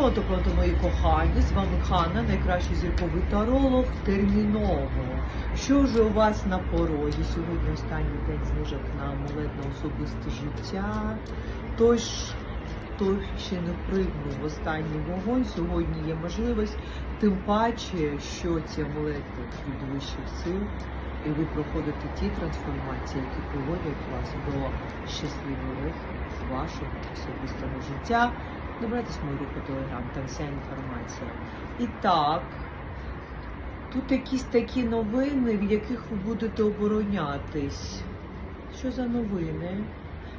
Пронто, мої кохані, з вами Ханна, найкращий зірковий таролог терміново. Що ж у вас на порозі? Сьогодні останній день знижок на амулетне особисте життя. Тож, хто ще не впригнув в останній вогонь, сьогодні є можливість, тим паче, що ці амулети від вищих сил, і ви проходите ті трансформації, які приводять вас до щасливого вашого особистого життя. Добирайтесь в групу Телеграм, там вся інформація. І так, тут якісь такі новини, в яких ви будете оборонятись. Що за новини?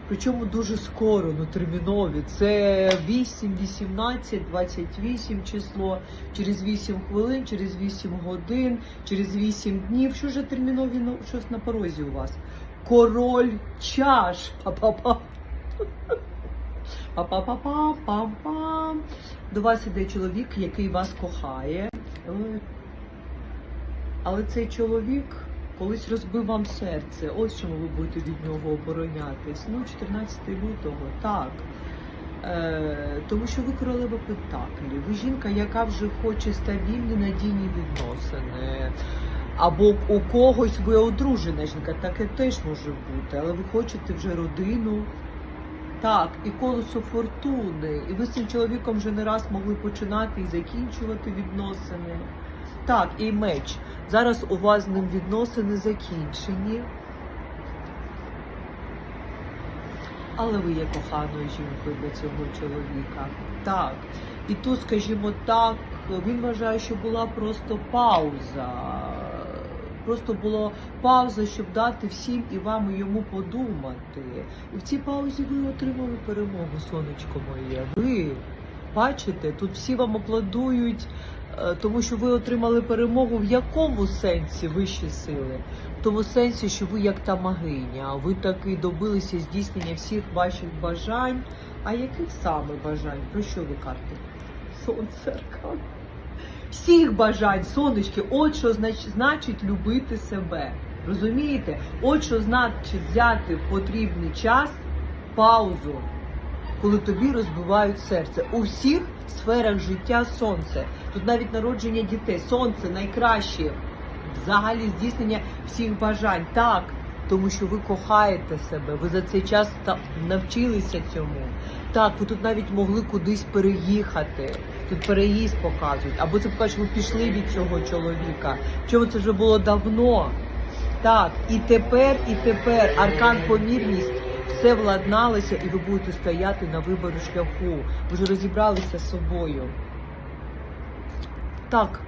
Причому дуже скоро, ну термінові. Це 8, 18, 28 число, через 8 хвилин, через 8 годин, через 8 днів. Що ж термінові ну, щось на порозі у вас? Король чаш. Па-па-па. Па-па-па-па-пам-пам. До вас іде чоловік, який вас кохає. Е, Але цей чоловік колись розбив вам серце. Ось чому ви будете від нього оборонятись. Ну, 14 лютого, так. Е, тому що ви королева Пентаклі. Ви жінка, яка вже хоче стабільні надійні відносини. Або у когось ви одружена жінка, таке теж може бути, але ви хочете вже родину. Так, і колесо фортуни. І ви з цим чоловіком вже не раз могли починати і закінчувати відносини. Так, і меч. Зараз у вас з ним відносини закінчені. Але ви є коханою жінкою для цього чоловіка. Так. І тут, скажімо так, він вважає, що була просто пауза. Просто була пауза, щоб дати всім і вам і йому подумати. І в цій паузі ви отримали перемогу, сонечко моє. Ви бачите, тут всі вам аплодують, е, тому що ви отримали перемогу. В якому сенсі вищі сили? В тому сенсі, що ви як та магиня, ви таки добилися здійснення всіх ваших бажань. А яких саме бажань? Про що ви карти? Сонце аркан. Всіх бажань, сонечки, от що значить, любити себе. Розумієте? От що значить взяти потрібний час паузу, коли тобі розбивають серце. У всіх сферах життя сонце. Тут навіть народження дітей. Сонце найкраще. Взагалі здійснення всіх бажань. Так, тому що ви кохаєте себе, ви за цей час навчилися цьому. Так, ви тут навіть могли кудись переїхати. Тут переїзд показують. Або це покажуть, що ви пішли від цього чоловіка. Чому це вже було давно? Так, і тепер, і тепер аркан помірність. Все владналося, і ви будете стояти на вибору шляху. Ви вже розібралися з собою. Так,